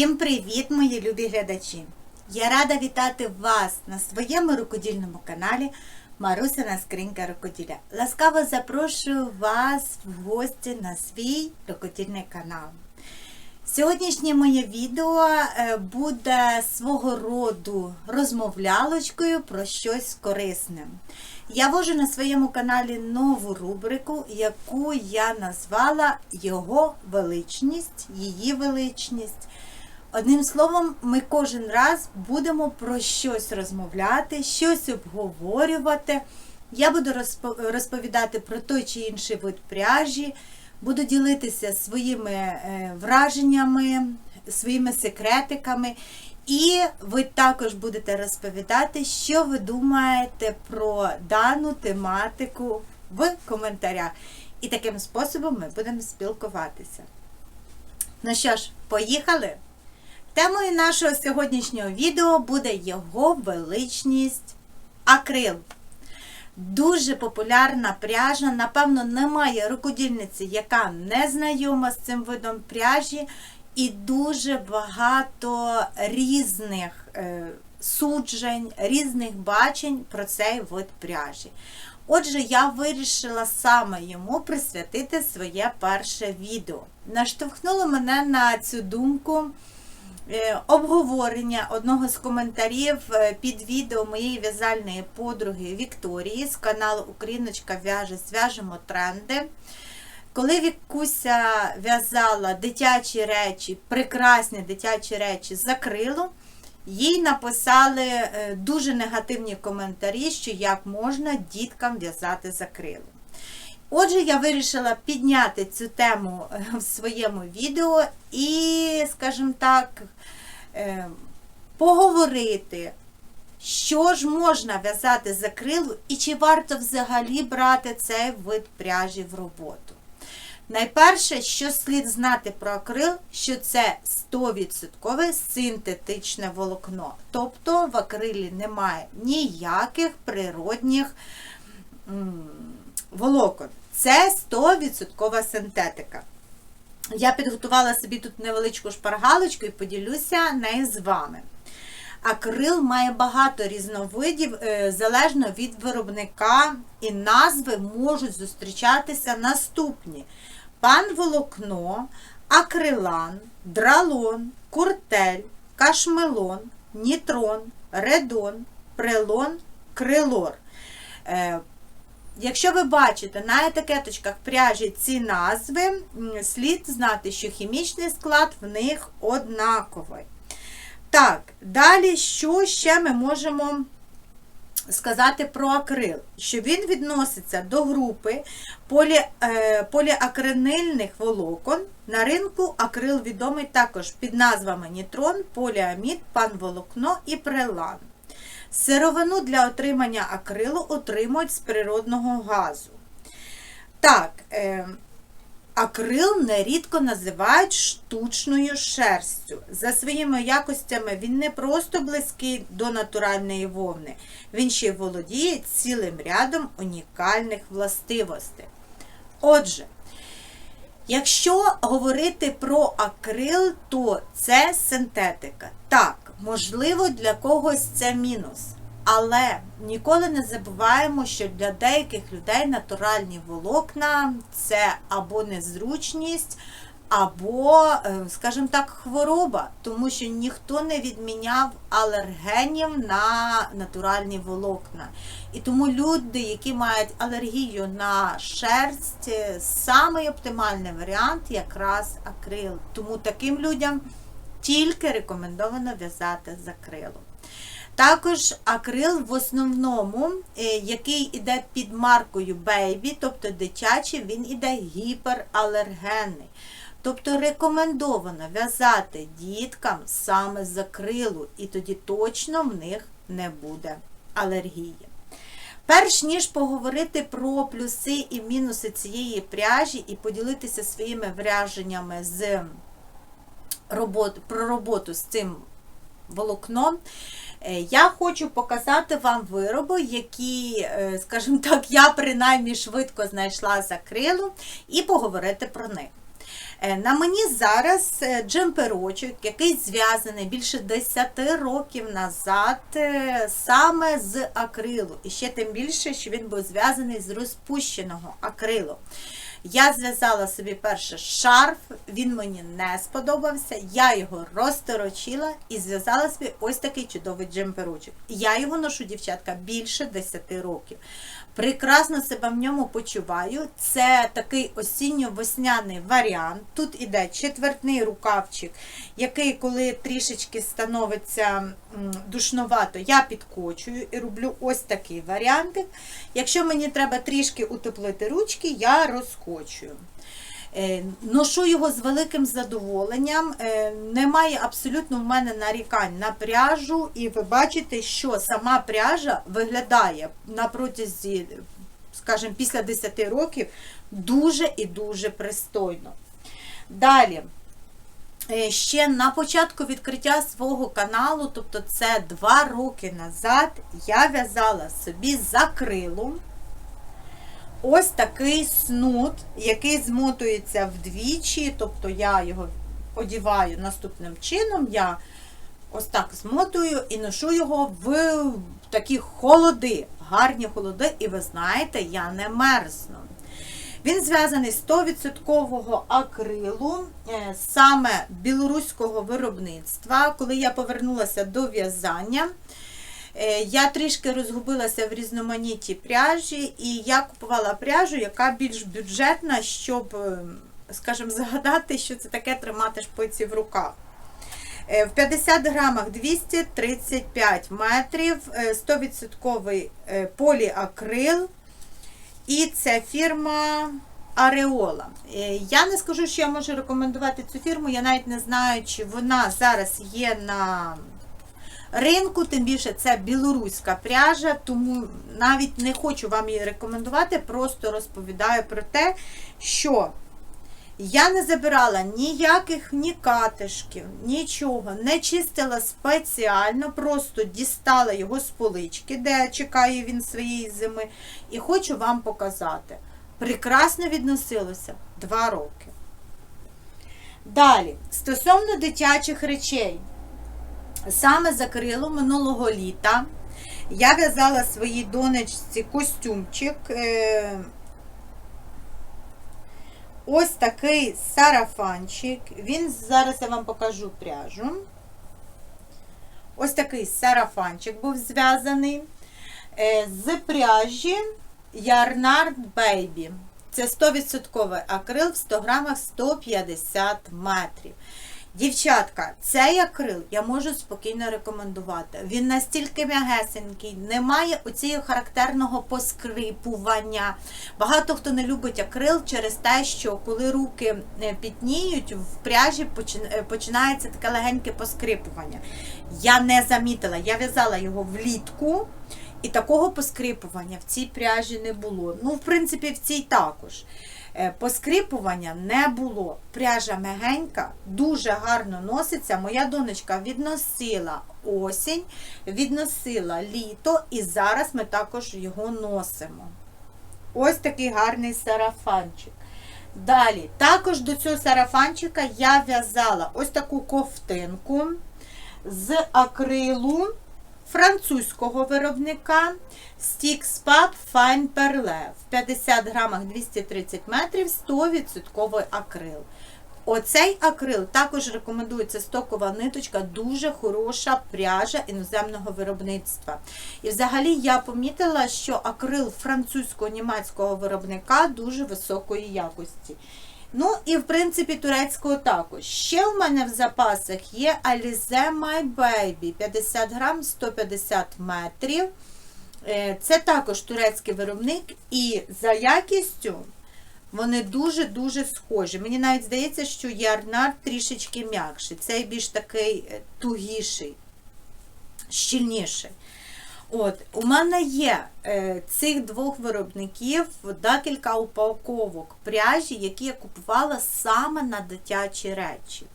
Всім привіт, мої любі глядачі! Я рада вітати вас на своєму рукодільному каналі Марусина Скринька Рукоділля. Ласкаво запрошую вас в гості на свій рукодільний канал. Сьогоднішнє моє відео е, буде свого роду розмовлялочкою про щось корисне. Я вожу на своєму каналі нову рубрику, яку я назвала Його величність, її величність. Одним словом, ми кожен раз будемо про щось розмовляти, щось обговорювати. Я буду розповідати про той чи інший вид пряжі, буду ділитися своїми е, враженнями, своїми секретиками. І ви також будете розповідати, що ви думаєте про дану тематику в коментарях. І таким способом ми будемо спілкуватися. Ну що ж, поїхали! Темою нашого сьогоднішнього відео буде його величність акрил. Дуже популярна пряжа. Напевно, немає рукодільниці, яка не знайома з цим видом пряжі, і дуже багато різних е, суджень, різних бачень про цей вид пряжі. Отже, я вирішила саме йому присвятити своє перше відео. Наштовхнуло мене на цю думку обговорення одного з коментарів е, під відео моєї в'язальної подруги Вікторії з каналу Україночка в'яже Зв'яжемо тренди. Коли Вікуся в'язала дитячі речі, прекрасні дитячі речі з акрилу, їй написали е, дуже негативні коментарі, що як можна діткам в'язати з акрилу. Отже, я вирішила підняти цю тему е, в своєму відео і, скажімо так, е, поговорити, що ж можна в'язати з акрилу і чи варто взагалі брати цей вид пряжі в роботу. Найперше, що слід знати про акрил, що це 100% синтетичне волокно. Тобто в акрилі немає ніяких природних волокон. Це 100% синтетика. Я підготувала собі тут невеличку шпаргалочку і поділюся нею з вами. Акрил має багато різновидів, е, залежно від виробника, і назви можуть зустрічатися наступні: панволокно, акрилан, дралон, куртель, кашмелон, нітрон, редон, прелон, крилор. Якщо ви бачите на етикеточках пряжі ці назви, слід знати, що хімічний склад в них однаковий. Так, далі, що ще ми можемо сказати про акрил? Що він відноситься до групи полі, е, поліакринильних волокон. На ринку акрил відомий також під назвами нітрон, поліамід, панволокно і прелан. Сировину для отримання акрилу отримують з природного газу. Так, е, акрил нерідко називають штучною шерстю. За своїми якостями він не просто близький до натуральної вовни, він ще й володіє цілим рядом унікальних властивостей. Отже, Якщо говорити про акрил, то це синтетика. Так, можливо, для когось це мінус. Але ніколи не забуваємо, що для деяких людей натуральні волокна це або незручність, або, е, скажімо так, хвороба, тому що ніхто не відміняв алергенів на натуральні волокна. І тому люди, які мають алергію на шерсть, е, самий оптимальний варіант якраз акрил. Тому таким людям тільки рекомендовано в'язати з акрилу. Також акрил в основному, е, який іде під маркою Baby, тобто дитячий, він іде гіпералергенний. Тобто рекомендовано в'язати діткам саме з акрилу, і тоді точно в них не буде алергії. Перш ніж поговорити про плюси і мінуси цієї пряжі і поділитися своїми враженнями з робот, про роботу з цим волокном, е, я хочу показати вам вироби, які, е, скажімо так, я принаймні швидко знайшла з акрилу, і поговорити про них. Е, На мені зараз джемперочок, який зв'язаний більше 10 років назад саме з акрилу. І ще тим більше, що він був зв'язаний з розпущеного акрилу. Я зв'язала собі перше шарф, він мені не сподобався. Я його розторочила і зв'язала собі ось такий чудовий джемперочок. Я його ношу, дівчатка, більше 10 років. Прекрасно себе в ньому почуваю. Це такий осінньо-весняний варіант. Тут іде четвертний рукавчик, який, коли трішечки становиться душновато, я підкочую і роблю ось такий варіантик. Якщо мені треба трішки утеплити ручки, я розкочую. Е, Ношу його з великим задоволенням. Е, Немає абсолютно в мене нарікань на пряжу, і ви бачите, що сама пряжа виглядає на протязі, скажімо, після 10 років дуже і дуже пристойно. Далі. Е, Ще на початку відкриття свого каналу, тобто це два роки назад, я в'язала собі закрилу ось такий снуд, який змотується вдвічі, тобто я його одіваю наступним чином. Я ось так змотую і ношу його в такі холоди, гарні холоди, і ви знаєте, я не мерзну. Він зв'язаний з 100% акрилу, е, саме білоруського виробництва. Коли я повернулася до в'язання, я трішки розгубилася в різноманітті пряжі, і я купувала пряжу, яка більш бюджетна, щоб, е, скажімо, згадати, що це таке тримати шпиці в руках. Е, В 50 грамах 235 метрів, е, 100% е, поліакрил. І це фірма Ареола. Е, Я не скажу, що я можу рекомендувати цю фірму. Я навіть не знаю, чи вона зараз є на ринку, тим більше це білоруська пряжа, тому навіть не хочу вам її рекомендувати, просто розповідаю про те, що я не забирала ніяких ні катишків, нічого, не чистила спеціально, просто дістала його з полички, де чекає він своєї зими, і хочу вам показати. Прекрасно відносилося 2 роки. Далі, стосовно дитячих речей, саме за крило минулого літа я в'язала своїй донечці костюмчик. е, Ось такий сарафанчик. Він зараз я вам покажу пряжу. Ось такий сарафанчик був зв'язаний е, з пряжі Yarnard Baby. Це 100% акрил в 100 грамах 150 метрів. Дівчатка, цей акрил я можу спокійно рекомендувати. Він настільки м'ягесенький, немає оцього характерного поскрипування. Багато хто не любить акрил через те, що коли руки е, пітніють, в пряжі е, починається таке легеньке поскрипування. Я не замітила, я в'язала його влітку. І такого поскрипування в цій пряжі не було. Ну, в принципі, в цій також. Е, Поскрипування не було. Пряжа мягенька, дуже гарно носиться. Моя донечка відносила осінь, відносила літо, і зараз ми також його носимо. Ось такий гарний сарафанчик. Далі, також до цього сарафанчика я в'язала ось таку ковтинку з акрилу французького виробника Stix Pub Fine Perle. В 50 грамах 230 метрів 100% акрил. Оцей акрил також рекомендується стокова ниточка, дуже хороша пряжа іноземного виробництва. І взагалі я помітила, що акрил французького-німецького виробника дуже високої якості. Ну і в принципі турецького також. Ще в мене в запасах є Alize My Baby 50 грам 150 метрів. Е, Це також турецький виробник, і за якістю вони дуже-дуже схожі. Мені навіть здається, що ярнар трішечки м'якший. Цей більш такий е, тугіший, щільніший. От, у мене є е, цих двох виробників декілька упаковок пряжі, які я купувала саме на дитячі речі.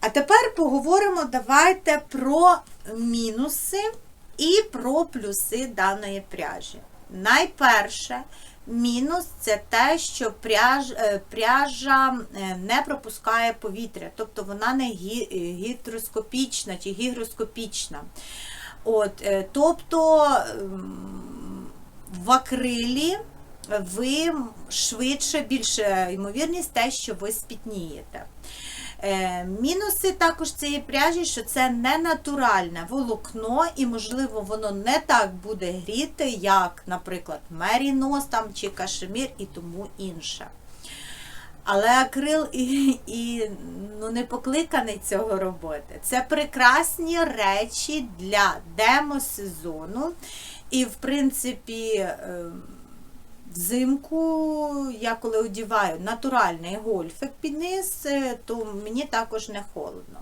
А тепер поговоримо давайте про мінуси і про плюси даної пряжі. Найперше, Мінус це те, що пряж, е, пряжа е, не пропускає повітря, тобто вона не гі- гідроскопічна чи гігроскопічна. От, е, тобто ем, в акрилі ви швидше, більше ймовірність те, що ви спітнієте. Е, Мінуси також цієї пряжі, що це не натуральне волокно, і, можливо, воно не так буде гріти, як, наприклад, мерінос там, чи кашемір і тому інше. Але акрил і, і ну, не покликаний цього робити. Це прекрасні речі для демосезону. І, в принципі, ем, Взимку я коли одіваю натуральний гольфик під низ, е, то мені також не холодно.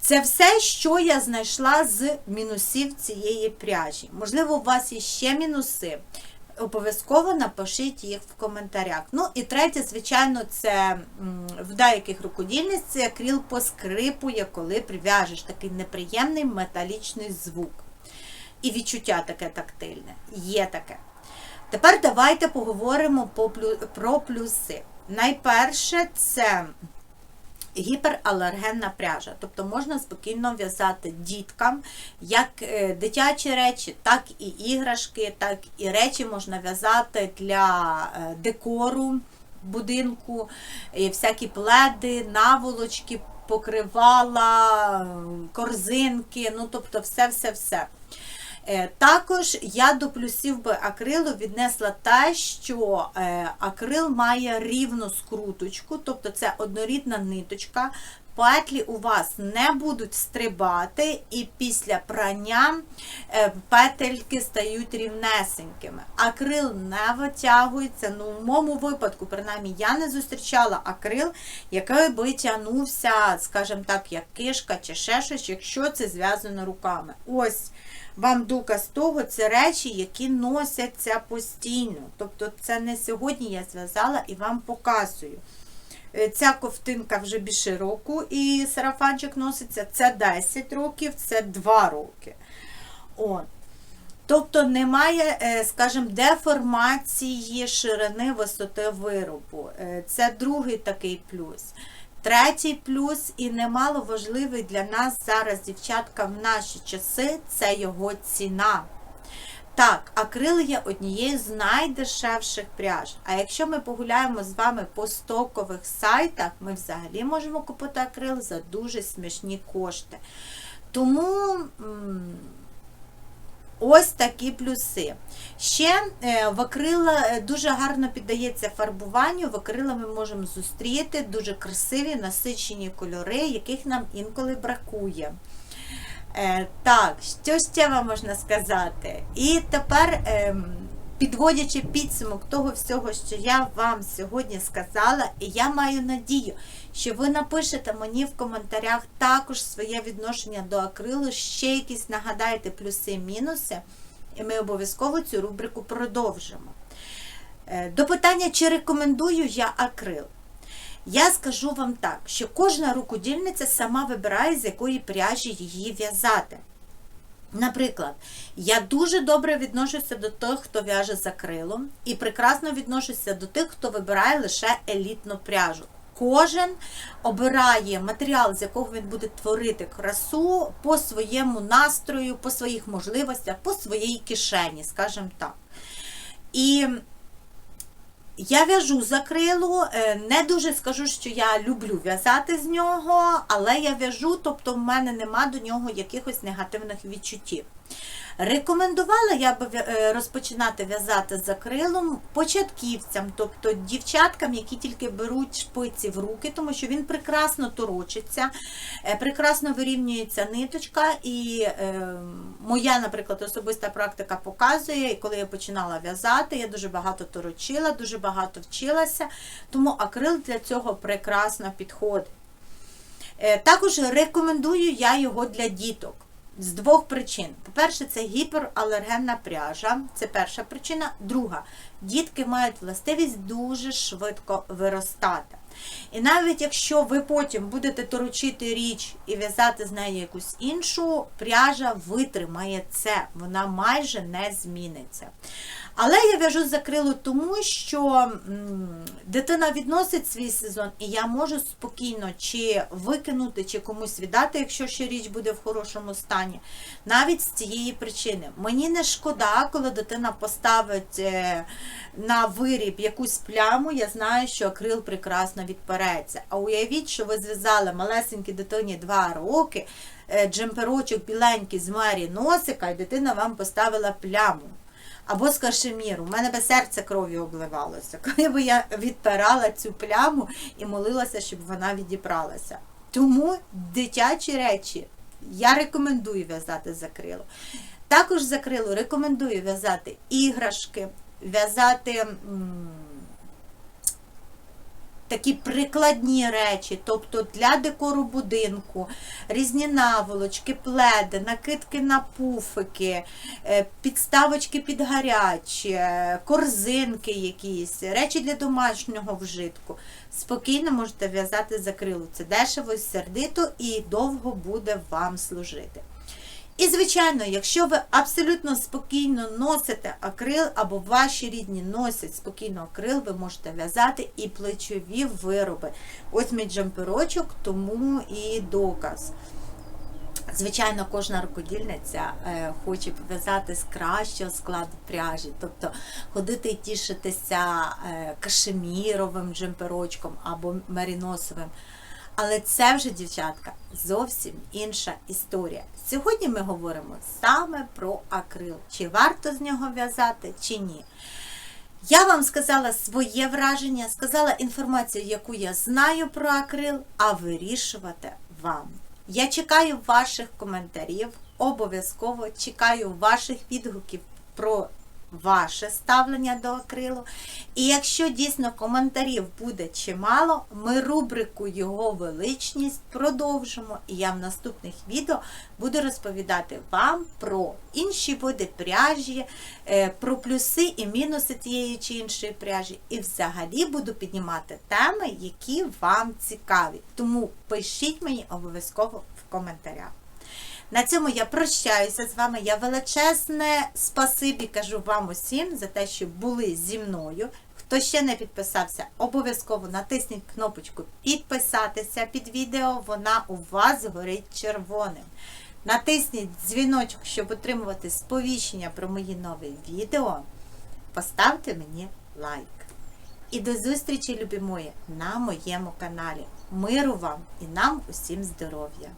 Це все, що я знайшла з мінусів цієї пряжі. Можливо, у вас є ще мінуси. Обов'язково напишіть їх в коментарях. Ну і третє, звичайно, це в деяких рукодільниць це акрил поскрипує, коли прив'яжеш такий неприємний металічний звук. І відчуття таке тактильне. Є таке. Тепер давайте поговоримо про плюси. Найперше це гіпералергенна пряжа. Тобто можна спокійно в'язати діткам як е, дитячі речі, так і іграшки, так і речі можна в'язати для е, декору будинку, всякі пледи, наволочки, покривала, корзинки, ну тобто все-все-все. Е, Також я до плюсів би акрилу віднесла те, що е, акрил має рівну скруточку, тобто це однорідна ниточка. Петлі у вас не будуть стрибати, і після прання е, петельки стають рівнесенькими. Акрил не витягується. Ну, в моєму випадку, принаймні, я не зустрічала акрил, який би тягнувся, скажімо так, як кишка чи ще щось, якщо це зв'язано руками. Ось вам доказ того, це речі, які носяться постійно. Тобто це не сьогодні я зв'язала і вам показую. Е, Ця ковтинка вже більше року і сарафанчик носиться. Це 10 років, це 2 роки. От. Тобто немає, е, скажімо, деформації ширини висоти виробу. Е, Це другий такий плюс. Третій плюс, і немало важливий для нас зараз, дівчатка, в наші часи, це його ціна. Так, акрил є однією з найдешевших пряж. А якщо ми погуляємо з вами по стокових сайтах, ми взагалі можемо купити акрил за дуже смішні кошти. Тому. Ось такі плюси. Ще е, в акрила е, дуже гарно піддається фарбуванню. В акрила ми можемо зустріти дуже красиві насичені кольори, яких нам інколи бракує. Е, так, що ще вам можна сказати? І тепер, ем, підводячи підсумок того всього, що я вам сьогодні сказала, я маю надію, що ви напишете мені в коментарях також своє відношення до акрилу, ще якісь нагадаєте плюси-мінуси, і ми обов'язково цю рубрику продовжимо. Е, До питання, чи рекомендую я акрил. Я скажу вам так, що кожна рукодільниця сама вибирає, з якої пряжі її в'язати. Наприклад, я дуже добре відношуся до тих, хто в'яже з акрилом, і прекрасно відношуся до тих, хто вибирає лише елітну пряжу. Кожен обирає матеріал, з якого він буде творити красу по своєму настрою, по своїх можливостях, по своїй кишені, скажімо так. І я в'яжу з акрилу, е, не дуже скажу, що я люблю в'язати з нього, але я в'яжу, тобто в мене нема до нього якихось негативних відчуттів. Рекомендувала я в'я- е, розпочинати в'язати з акрилом початківцям, тобто дівчаткам, які тільки беруть шпиці в руки, тому що він прекрасно торочиться, е, прекрасно вирівнюється ниточка. І е, моя, наприклад, особиста практика показує, і коли я починала в'язати, я дуже багато торочила, дуже багато вчилася, тому акрил для цього прекрасно підходить. Також рекомендую я його для діток. З двох причин. По-перше, це гіпералергенна пряжа. Це перша причина. Друга, дітки мають властивість дуже швидко виростати. І навіть якщо ви потім будете торочити річ і в'язати з нею якусь іншу, пряжа витримає це, вона майже не зміниться. Але я в'яжу з акрилу тому, що дитина відносить свій сезон, і я можу спокійно чи викинути, чи комусь віддати, якщо ще річ буде в хорошому стані. Навіть з цієї причини. Мені не шкода, коли дитина поставить е, на виріб якусь пляму, я знаю, що акрил прекрасно відпереться. А уявіть, що ви зв'язали малесенькій дитині 2 роки, е, джемперочок біленький з мері носика, і дитина вам поставила пляму. Або з кашеміру. У мене би серце кров'ю обливалося, коли б я відпирала цю пляму і молилася, щоб вона відібралася. Тому дитячі речі я рекомендую в'язати за крило. Також за крило рекомендую в'язати іграшки, в'язати такі прикладні речі, тобто для декору будинку, різні наволочки, пледи, накидки на пуфики, е, підставочки під гарячі, корзинки якісь, речі для домашнього вжитку. Спокійно можете в'язати з. Це дешево сердито і довго буде вам служити. І, звичайно, якщо ви абсолютно спокійно носите акрил, або ваші рідні носять спокійно акрил, ви можете в'язати і плечові вироби. Ось мій джемперочок, тому і доказ. Звичайно, кожна рукодільниця е, хоче пов'язати з кращого складу пряжі, тобто ходити і тішитися е, кашеміровим джемперочком або меріносовим. Але це вже, дівчатка, зовсім інша історія. Сьогодні ми говоримо саме про акрил. Чи варто з нього в'язати, чи ні. Я вам сказала своє враження, сказала інформацію, яку я знаю про акрил, а вирішувати вам. Я чекаю ваших коментарів, обов'язково чекаю ваших відгуків про ваше ставлення до акрилу. І якщо дійсно коментарів буде чимало, ми рубрику Його величність продовжимо. І я в наступних відео буду розповідати вам про інші види пряжі, е, про плюси і мінуси тієї чи іншої пряжі. І взагалі буду піднімати теми, які вам цікаві. Тому пишіть мені обов'язково в коментарях. На цьому я прощаюся з вами. Я величезне спасибі кажу вам усім за те, що були зі мною. Хто ще не підписався, обов'язково натисніть кнопочку підписатися під відео, вона у вас горить червоним. Натисніть дзвіночок, щоб отримувати сповіщення про мої нові відео. Поставте мені лайк. І до зустрічі, любі мої, на моєму каналі. Миру вам і нам усім здоров'я!